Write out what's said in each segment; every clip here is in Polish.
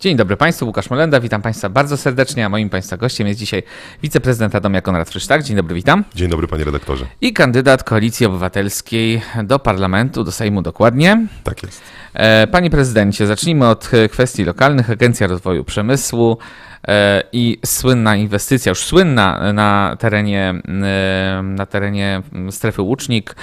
Dzień dobry Państwu, Łukasz Molenda, witam Państwa bardzo serdecznie, a moim Państwa gościem jest dzisiaj wiceprezydent Radomia Konrad Frysztak. Dzień dobry, witam. Dzień dobry, panie redaktorze. I kandydat Koalicji Obywatelskiej do Parlamentu, do Sejmu dokładnie. Tak jest. E, Panie prezydencie, zacznijmy od e, kwestii lokalnych. Agencja Rozwoju Przemysłu e, i słynna inwestycja, już słynna na terenie, na terenie strefy Łucznik,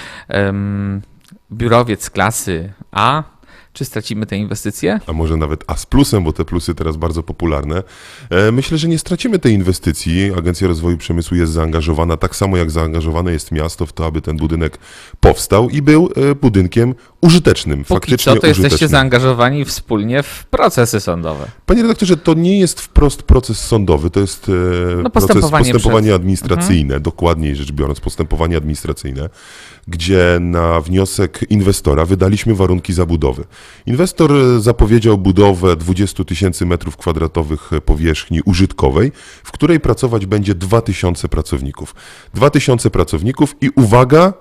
biurowiec klasy A. Czy stracimy tę inwestycję? A może nawet A z plusem, bo te plusy teraz bardzo popularne. E, Myślę, że nie stracimy tej inwestycji. Agencja Rozwoju Przemysłu jest zaangażowana, tak samo jak zaangażowane jest miasto w to, aby ten budynek powstał i był e, budynkiem użytecznym, Póki faktycznie co to jesteście użytecznym. zaangażowani wspólnie w procesy sądowe. Panie redaktorze, to nie jest wprost proces sądowy, to jest e, No, proces postępowanie postępowanie przed- administracyjne, dokładniej rzecz biorąc, postępowanie administracyjne, gdzie na wniosek inwestora wydaliśmy warunki zabudowy. Inwestor zapowiedział budowę 20 tysięcy metrów kwadratowych powierzchni użytkowej, w której pracować będzie 2000 pracowników. 2000 pracowników i uwaga,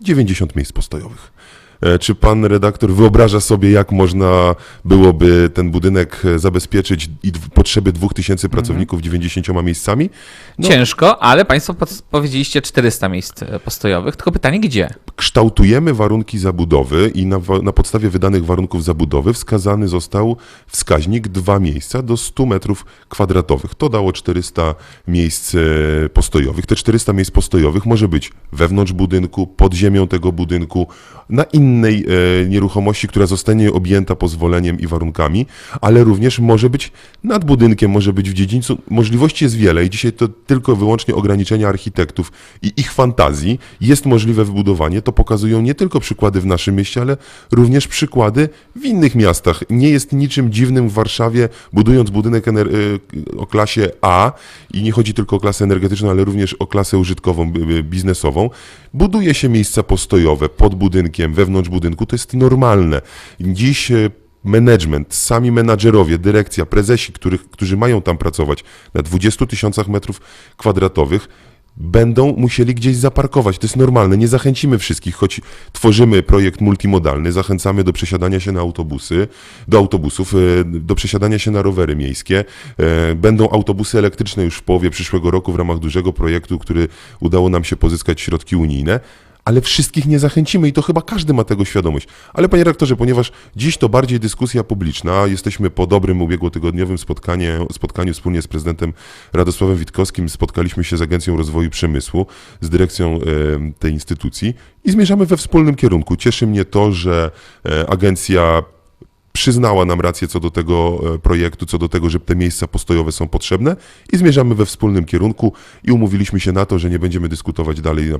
90 miejsc postojowych. E, Czy pan redaktor wyobraża sobie, jak można byłoby ten budynek zabezpieczyć i potrzeby 2000 pracowników 90 miejscami? No, Ciężko, ale Państwo powiedzieliście 400 miejsc e, postojowych, tylko pytanie gdzie? Kształtujemy warunki zabudowy i na, na podstawie wydanych warunków zabudowy wskazany został wskaźnik dwa miejsca do 100 metrów kwadratowych. To dało 400 miejsc e, postojowych. Te 400 miejsc postojowych może być wewnątrz budynku, pod ziemią tego budynku, na innej e, nieruchomości, która zostanie objęta pozwoleniem i warunkami, ale również może być nad budynkiem, może być w dziedzińcu. Możliwości jest wiele i dzisiaj to tylko wyłącznie ograniczenia architektów i ich fantazji jest możliwe wybudowanie. To pokazują nie tylko przykłady w naszym mieście, ale również przykłady w innych miastach. Nie jest niczym dziwnym w Warszawie, budując budynek y, o klasie A i nie chodzi tylko o klasę energetyczną, ale również o klasę użytkową, biznesową, buduje się miejsca postojowe pod budynkiem, wewnątrz budynku. To jest normalne. Dziś y, management, sami menadżerowie, dyrekcja, prezesi, których, którzy mają tam pracować na 20 tysiącach metrów kwadratowych, będą musieli gdzieś zaparkować. To jest normalne. Nie zachęcimy wszystkich, choć tworzymy projekt multimodalny, zachęcamy do przesiadania się na autobusy, do autobusów, e, do przesiadania się na rowery miejskie. E, Będą autobusy elektryczne już w połowie przyszłego roku w ramach dużego projektu, który udało nam się pozyskać środki unijne. Ale wszystkich nie zachęcimy i to chyba każdy ma tego świadomość. Ale panie rektorze, ponieważ dziś to bardziej dyskusja publiczna, jesteśmy po dobrym ubiegłotygodniowym spotkanie, spotkaniu wspólnie z prezydentem Radosławem Witkowskim, spotkaliśmy się z Agencją Rozwoju Przemysłu, z dyrekcją e, tej instytucji i zmierzamy we wspólnym kierunku. Cieszy mnie to, że e, agencja przyznała nam rację co do tego e, projektu, co do tego, że te miejsca postojowe są potrzebne i zmierzamy we wspólnym kierunku i umówiliśmy się na to, że nie będziemy dyskutować dalej e,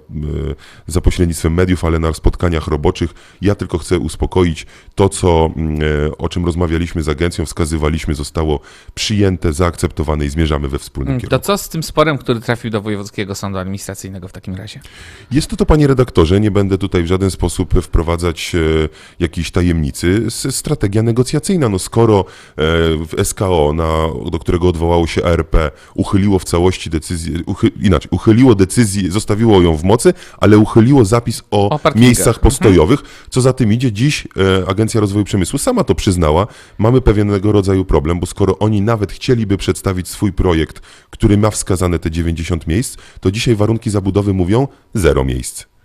za pośrednictwem mediów, ale na spotkaniach roboczych. Ja tylko chcę uspokoić to, co, mm, e, o czym rozmawialiśmy z agencją, wskazywaliśmy, zostało przyjęte, zaakceptowane i zmierzamy we wspólnym Mm, kierunku. To co z tym sporem, który trafił do Wojewódzkiego Sądu Administracyjnego w takim razie? Jest to to, panie redaktorze, nie będę tutaj w żaden sposób wprowadzać jakiejś tajemnicy. Strategia negocjacyjna, no skoro e, w SKO, na, do którego odwołało się ARP, uchyliło w całości decyzję, uchy, inaczej, uchyliło decyzję, zostawiło ją w mocy, ale uchyliło zapis o, O miejscach postojowych, co za tym idzie, dziś e, Agencja Rozwoju Przemysłu sama to przyznała, mamy pewnego rodzaju problem, bo skoro oni nawet chcieliby przedstawić swój projekt, który ma wskazane te 90 miejsc, to dzisiaj warunki zabudowy mówią zero miejsc.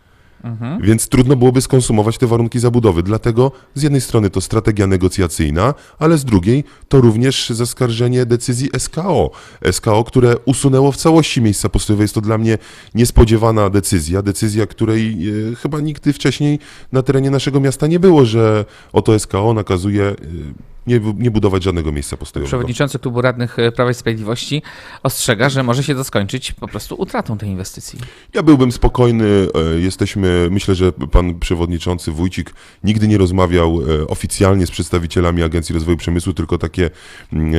Więc trudno byłoby skonsumować te warunki zabudowy. Dlatego z jednej strony to strategia negocjacyjna, ale z drugiej to również zaskarżenie decyzji SKO. SKO, które usunęło w całości miejsca postojowe. Jest to dla mnie niespodziewana decyzja. Decyzja, której e, chyba nigdy wcześniej na terenie naszego miasta nie było, że oto SKO nakazuje e, nie, nie budować żadnego miejsca postojowego. Przewodniczący Klubu Radnych e, Prawa i Sprawiedliwości ostrzega, że może się to skończyć po prostu utratą tej inwestycji. Ja byłbym spokojny. e, Jesteśmy, myślę, że pan przewodniczący Wójcik nigdy nie rozmawiał e, oficjalnie z przedstawicielami Agencji Rozwoju Przemysłu, tylko takie mm,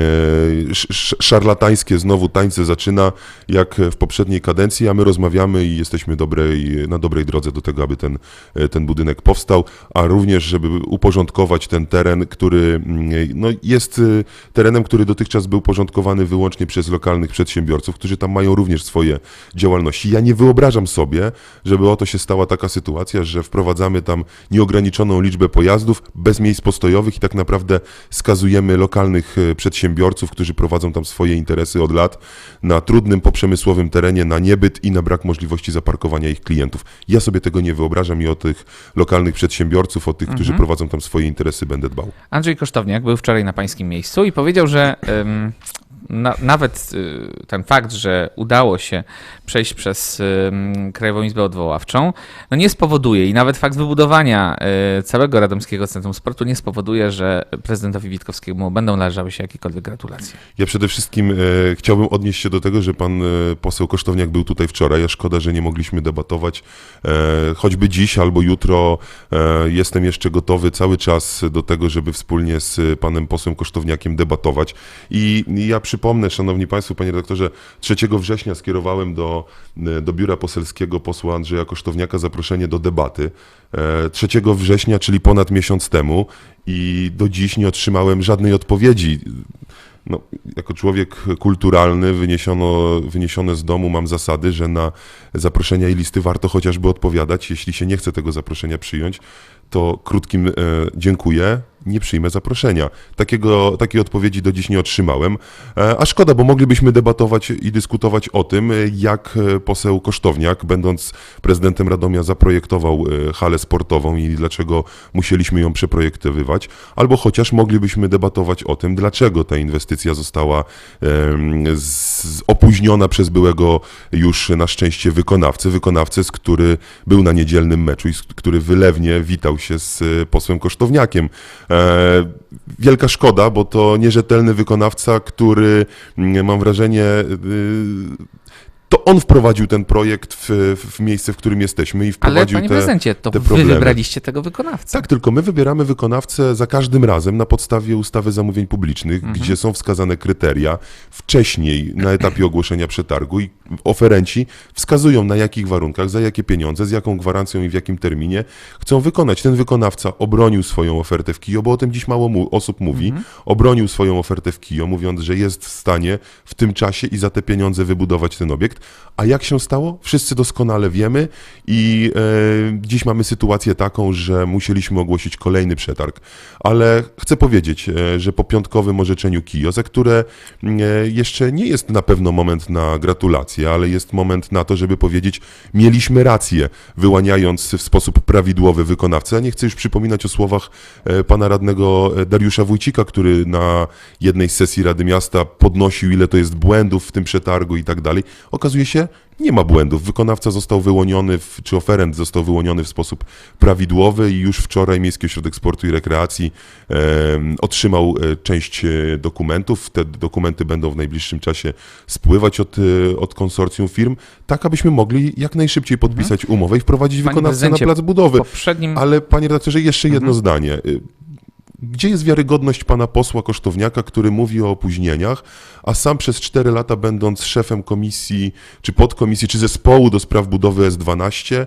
sz- sz- szarlatańskie znowu tańce zaczyna jak w poprzedniej kadencji, a my rozmawiamy i jesteśmy dobrej, na dobrej drodze do tego, aby ten, ten budynek powstał, a również, żeby uporządkować ten teren, który mm, no, jest y, terenem, który dotychczas był porządkowany wyłącznie przez lokalnych przedsiębiorców, którzy tam mają również swoje działalności. Ja nie wyobrażam sobie, żeby oto się stała taka sytuacja, że wprowadzamy tam nieograniczoną liczbę pojazdów bez miejsc postojowych i tak naprawdę skazujemy lokalnych y, przedsiębiorców, którzy prowadzą tam swoje interesy od lat, na trudnym poprzemysłowym terenie, na niebyt i na brak możliwości zaparkowania ich klientów. Ja sobie tego nie wyobrażam i o tych lokalnych przedsiębiorców, o tych, którzy prowadzą tam swoje interesy będę dbał. Andrzej Kosztowniak był wczoraj na pańskim miejscu i powiedział, że na, nawet y, ten fakt, że udało się przejść przez ym, Krajową Izbę Odwoławczą, no nie spowoduje i nawet fakt wybudowania y, całego Radomskiego Centrum Sportu nie spowoduje, że prezydentowi Witkowskiemu będą należały się jakiekolwiek gratulacje. Ja przede wszystkim chciałbym odnieść się do tego, że pan poseł Kosztowniak był tutaj wczoraj, a szkoda, że nie mogliśmy debatować e, choćby dziś albo jutro. E, jestem jeszcze gotowy cały czas do tego, żeby wspólnie z panem posłem Kosztowniakiem debatować. I ja przypomnę, szanowni państwo, panie redaktorze, 3 września skierowałem do, e, do biura poselskiego posła Andrzeja Kosztowniaka zaproszenie do debaty. E, 3 września, czyli ponad miesiąc temu i do dziś nie otrzymałem żadnej odpowiedzi no, jako człowiek kulturalny, wyniesiono, wyniesione z domu mam zasady, że na zaproszenia i listy warto chociażby odpowiadać. Jeśli się nie chce tego zaproszenia przyjąć, to krótkim e, dziękuję, nie przyjmę zaproszenia. Takiego, takiej odpowiedzi do dziś nie otrzymałem, e, a szkoda, bo moglibyśmy debatować i dyskutować o tym, e, jak e, poseł Kosztowniak, będąc prezydentem Radomia, zaprojektował halę sportową i dlaczego musieliśmy ją przeprojektowywać, albo chociaż moglibyśmy debatować o tym, dlaczego ta inwestycja została opóźniona przez byłego już na szczęście wykonawcę, wykonawcę, z który był na niedzielnym meczu i który wylewnie witał się z posłem Kosztowniakiem. E, wielka szkoda, bo to nierzetelny wykonawca, który mm, mam wrażenie y, to on wprowadził ten projekt w, w miejsce, w którym jesteśmy i Ale wprowadził panie te, prezydencie, to te wy problemy. wybraliście tego wykonawcę. tak, tylko my wybieramy wykonawcę za każdym razem na podstawie ustawy zamówień publicznych, Mhm. gdzie są wskazane kryteria wcześniej na etapie ogłoszenia przetargu i oferenci wskazują na jakich warunkach, za jakie pieniądze, z jaką gwarancją i w jakim terminie chcą wykonać. Ten wykonawca obronił swoją ofertę w KIO, bo o tym dziś mało mu, osób mówi, Mhm. obronił swoją ofertę w KIO, mówiąc, że jest w stanie w tym czasie i za te pieniądze wybudować ten obiekt. A jak się stało? Wszyscy doskonale wiemy i e, dziś mamy sytuację taką, że musieliśmy ogłosić kolejny przetarg. Ale chcę powiedzieć, e, że po piątkowym orzeczeniu KIO, za które e, jeszcze nie jest na pewno moment na gratulacje, ale jest moment na to, żeby powiedzieć, mieliśmy rację, wyłaniając w sposób prawidłowy wykonawcę. Nie chcę już przypominać o słowach e, pana radnego e, Dariusza Wójcika, który na jednej z sesji Rady Miasta podnosił, ile to jest błędów w tym przetargu i tak dalej. Okazuje się, nie ma błędów. Wykonawca został wyłoniony, w, czy oferent został wyłoniony w sposób prawidłowy i już wczoraj Miejski Ośrodek Sportu i Rekreacji em, otrzymał e, część e, dokumentów. Te dokumenty będą w najbliższym czasie spływać od, e, od konsorcjum firm, tak abyśmy mogli jak najszybciej podpisać umowę i wprowadzić Panie wykonawcę na plac budowy. Poprzednim Ale panie redaktorze, jeszcze jedno zdanie. Gdzie jest wiarygodność pana posła Kosztowniaka, który mówi o opóźnieniach, a sam przez 4 lata będąc szefem komisji, czy podkomisji, czy zespołu do spraw budowy S12, e,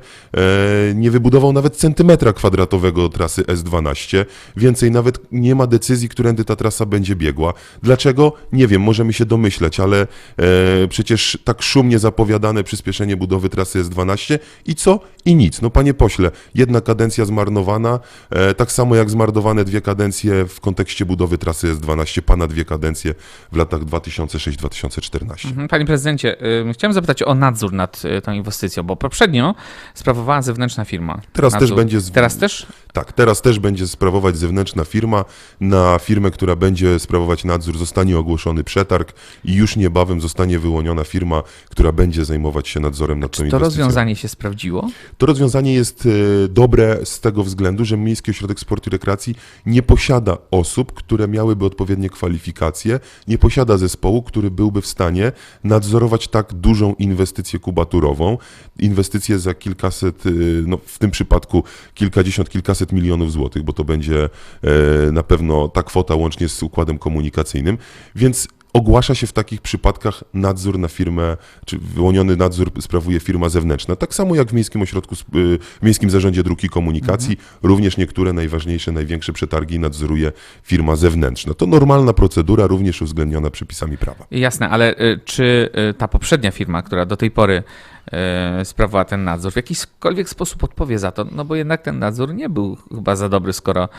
nie wybudował nawet centymetra kwadratowego trasy S12. Więcej nawet nie ma decyzji, którędy ta trasa będzie biegła. Dlaczego? Nie wiem, możemy się domyśleć, ale e, przecież tak szumnie zapowiadane przyspieszenie budowy trasy S12 i co? I nic. No panie pośle, jedna kadencja zmarnowana, e, tak samo jak zmarnowane dwie kadencje w kontekście budowy trasy S12, pana dwie kadencje w latach 2006-2014. Mhm, Panie prezydencie, chciałem zapytać o nadzór nad y, tą inwestycją, bo poprzednio sprawowała zewnętrzna firma. Teraz też nadzór. będzie z- Teraz też? Tak, teraz też będzie sprawować zewnętrzna firma. Na firmę, która będzie sprawować nadzór, zostanie ogłoszony przetarg i już niebawem zostanie wyłoniona firma, która będzie zajmować się nadzorem nad tą To inwestycją. rozwiązanie się sprawdziło? To rozwiązanie jest e, dobre z tego względu, że Miejski Ośrodek Sportu i Rekreacji nie posiada osób, które miałyby odpowiednie kwalifikacje, nie posiada zespołu, który byłby w stanie nadzorować tak dużą inwestycję kubaturową, inwestycję za kilkaset, e, no w tym przypadku kilkadziesiąt, kilkaset milionów złotych, bo to będzie e, na pewno ta kwota łącznie z układem komunikacyjnym, więc ogłasza się w takich przypadkach nadzór na firmę, czy wyłoniony nadzór sprawuje firma zewnętrzna. Tak samo jak w Miejskim Ośrodku, y, w Miejskim Zarządzie Dróg i Komunikacji, również niektóre najważniejsze, największe przetargi nadzoruje firma zewnętrzna. To normalna procedura, również uwzględniona przepisami prawa. Jasne, ale y, czy y, ta poprzednia firma, która do tej pory sprawowała ten nadzór, w jakikolwiek sposób odpowie za to? No bo jednak ten nadzór nie był chyba za dobry, skoro,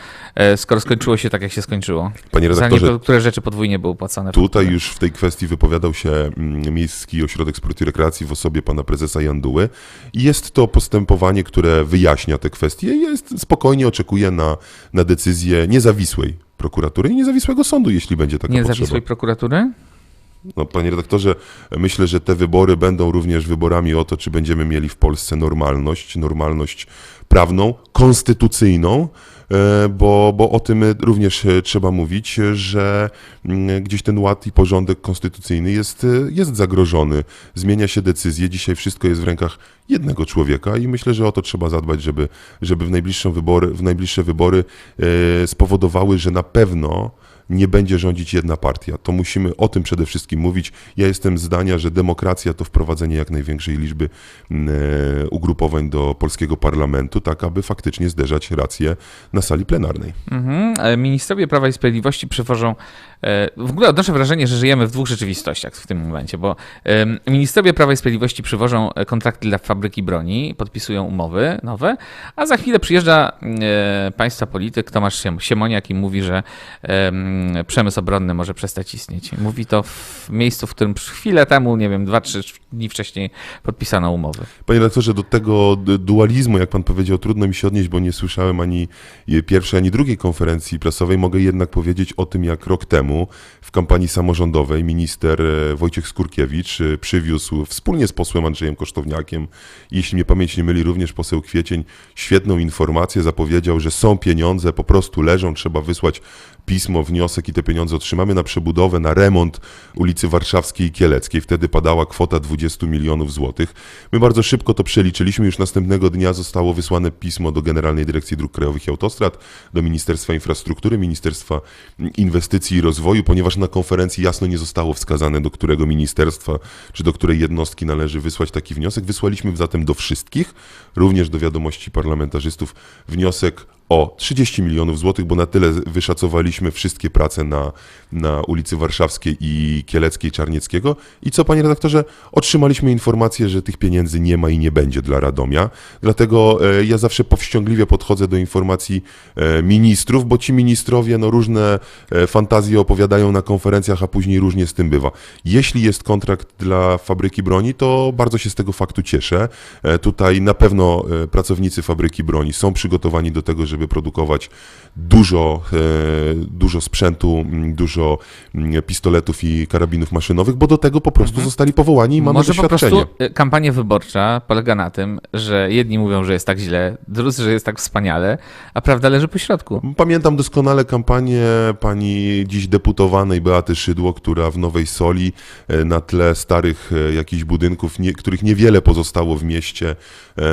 y, skoro skończyło się tak, jak się skończyło. Panie redaktorze, niektóre rzeczy podwójnie były płacone. Tutaj już w tej kwestii wypowiadał się mm, Miejski Ośrodek Sportu i Rekreacji w osobie pana prezesa Janduły. I jest to postępowanie, które wyjaśnia te kwestie i jest, spokojnie oczekuje na, na decyzję niezawisłej prokuratury i niezawisłego sądu, jeśli będzie taka Niezawisłej potrzeba. prokuratury? No, panie redaktorze, myślę, że te wybory będą również wyborami o to, czy będziemy mieli w Polsce normalność, normalność prawną, konstytucyjną, e, bo, bo o tym również e, trzeba mówić, że mm, gdzieś ten ład i porządek konstytucyjny jest, e, jest zagrożony. Zmienia się decyzje, dzisiaj wszystko jest w rękach jednego człowieka i myślę, że o to trzeba zadbać, żeby, żeby w, najbliższe wybory, w najbliższe wybory spowodowały, że na pewno nie będzie rządzić jedna partia. To musimy o tym przede wszystkim mówić. Ja jestem zdania, że demokracja to wprowadzenie jak największej liczby mm, e, ugrupowań do polskiego parlamentu, tak aby faktycznie zderzać racje na sali plenarnej. Mhm. E, Ministrowie Prawa i Sprawiedliwości przywożą. e, W ogóle odnoszę wrażenie, że żyjemy w dwóch rzeczywistościach w tym momencie, bo ministrowie Prawa i Sprawiedliwości przywożą kontrakty dla fabryki broni, podpisują umowy nowe, a za chwilę przyjeżdża państwa polityk Tomasz Siem- Siemoniak i mówi, że przemysł obronny może przestać istnieć. Mówi to w miejscu, w którym chwilę temu, nie wiem, dwa, trzy dni wcześniej podpisano umowy. Panie redaktorze, do tego dualizmu, jak pan powiedział, trudno mi się odnieść, bo nie słyszałem ani e, pierwszej, ani drugiej konferencji prasowej. Mogę jednak powiedzieć o tym, jak rok temu w kampanii samorządowej minister e, Wojciech Skurkiewicz e, przywiózł wspólnie z posłem Andrzejem Kosztowniakiem, jeśli mnie pamięć nie myli, również poseł Kwiecień, świetną informację, zapowiedział, że są pieniądze, po prostu leżą, trzeba wysłać pismo, wniosek i te pieniądze otrzymamy na przebudowę, na remont ulicy Warszawskiej i Kieleckiej. Wtedy padała kwota 20 milionów złotych. My bardzo szybko to przeliczyliśmy. Już następnego dnia zostało wysłane pismo do Generalnej Dyrekcji Dróg Krajowych i Autostrad, do Ministerstwa Infrastruktury, Ministerstwa Inwestycji i Rozwoju, ponieważ na konferencji jasno nie zostało wskazane, do którego ministerstwa czy do której jednostki należy wysłać taki wniosek. Wysłaliśmy zatem do wszystkich, również do wiadomości parlamentarzystów, wniosek o 30 milionów złotych, bo na tyle wyszacowaliśmy wszystkie prace na, na ulicy Warszawskiej i Kieleckiej Czarnieckiego. I co, panie redaktorze, otrzymaliśmy informację, że tych pieniędzy nie ma i nie będzie dla Radomia. Dlatego e, ja zawsze powściągliwie podchodzę do informacji e, ministrów, bo ci ministrowie no, różne e, fantazje opowiadają na konferencjach, a później różnie z tym bywa. Jeśli jest kontrakt dla fabryki broni, to bardzo się z tego faktu cieszę. E, Tutaj na pewno e, pracownicy fabryki broni są przygotowani do tego, żeby produkować dużo, e, dużo sprzętu, dużo pistoletów i karabinów maszynowych, bo do tego po prostu zostali powołani i mamy Może po doświadczenie. prostu y, kampania wyborcza polega na tym, że jedni mówią, że jest tak źle, drudzy, że jest tak wspaniale, a prawda leży po środku. Pamiętam doskonale kampanię pani dziś deputowanej Beaty Szydło, która w Nowej Soli e, na tle starych e, jakichś budynków, nie, których niewiele pozostało w mieście, e,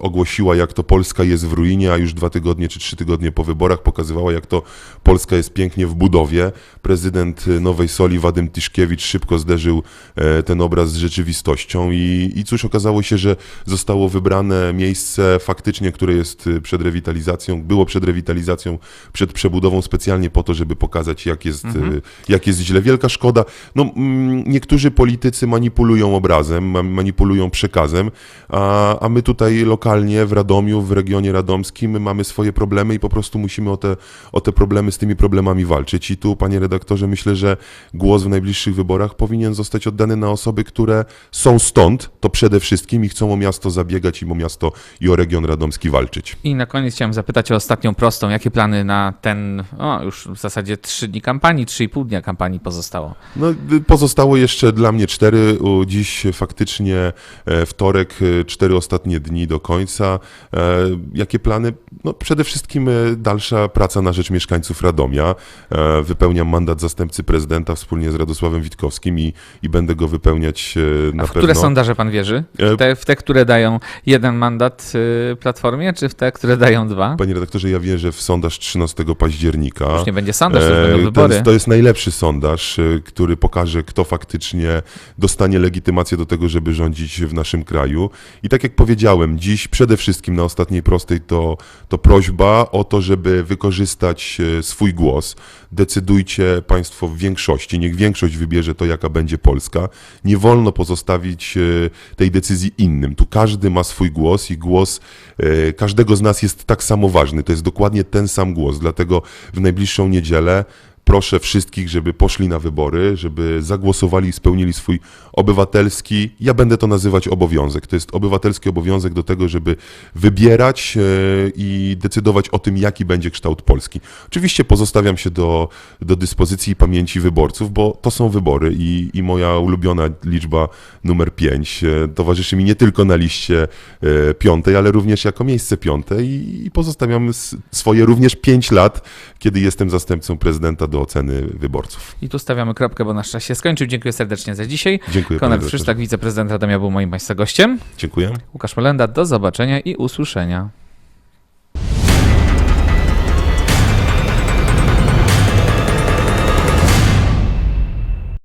ogłosiła, jak to Polska jest w ruinie, a już dwa tygodnie czy trzy tygodnie po wyborach pokazywała, jak to Polska jest pięknie w budowie. Prezydent e, Nowej Soli, Wadym Tiszkiewicz, szybko zderzył e, ten obraz z rzeczywistością i, i cóż, okazało się, że zostało wybrane miejsce faktycznie, które jest e, przed rewitalizacją, było przed rewitalizacją, przed przebudową specjalnie po to, żeby pokazać, jak jest, e, jak jest źle. Wielka szkoda. No, mm, niektórzy politycy manipulują obrazem, ma- manipulują przekazem, a, a my tutaj lokalnie w Radomiu, w regionie radomskim mamy swoje problemy i po prostu musimy o te, o te problemy z tymi problemami walczyć. I tu, panie redaktorze, myślę, że głos w najbliższych wyborach powinien zostać oddany na osoby, które są stąd, to przede wszystkim i chcą o miasto zabiegać i o miasto i o region radomski walczyć. I na koniec chciałem zapytać o ostatnią prostą. Jakie plany na ten, o już w zasadzie trzy dni kampanii, trzy i pół dnia kampanii pozostało? No, pozostało jeszcze dla mnie cztery. Dziś faktycznie e, wtorek, e, cztery ostatnie dni do końca. E, Jakie plany? No, przede wszystkim e, dalsza praca na rzecz mieszkańców Radomia. E, Wypełniam mandat zastępcy prezydenta wspólnie z Radosławem Witkowskim i, i będę go wypełniać e, na A w pewno. które sondaże pan wierzy? W te, w te, które dają jeden mandat Platformie, czy w te, które dają dwa? Panie redaktorze, ja wierzę w sondaż 13 października. Już nie będzie sondaż, to będą wybory. jest, to jest najlepszy sondaż, który pokaże, kto faktycznie dostanie legitymację do tego, żeby rządzić w naszym kraju. I tak jak powiedziałem, dziś przede wszystkim na ostatniej prostej to, to prośba o to, żeby wykorzystać e, swój głos. Decydujcie Państwo w większości, niech większość wybierze to, jaka będzie Polska. Nie wolno pozostawić e, tej decyzji innym. Tu każdy ma swój głos i głos e, każdego z nas jest tak samo ważny. To jest dokładnie ten sam głos, dlatego w najbliższą niedzielę proszę wszystkich, żeby poszli na wybory, żeby zagłosowali i spełnili swój obywatelski, ja będę to nazywać obowiązek. To jest obywatelski obowiązek do tego, żeby wybierać e, i decydować o tym, jaki będzie kształt Polski. Oczywiście pozostawiam się do, do dyspozycji i pamięci wyborców, bo to są wybory i, i moja ulubiona liczba numer 5 towarzyszy mi nie tylko na liście e, piątej, ale również jako miejsce piąte i, i pozostawiam swoje również 5 lat, kiedy jestem zastępcą prezydenta oceny wyborców. I tu stawiamy kropkę, bo nasz czas się skończył. Dziękuję serdecznie za dzisiaj. Dziękuję Konrad. Przystak, wiceprezydent Radomia był moim Państwa gościem. Dziękuję. Łukasz Melenda, do zobaczenia i usłyszenia.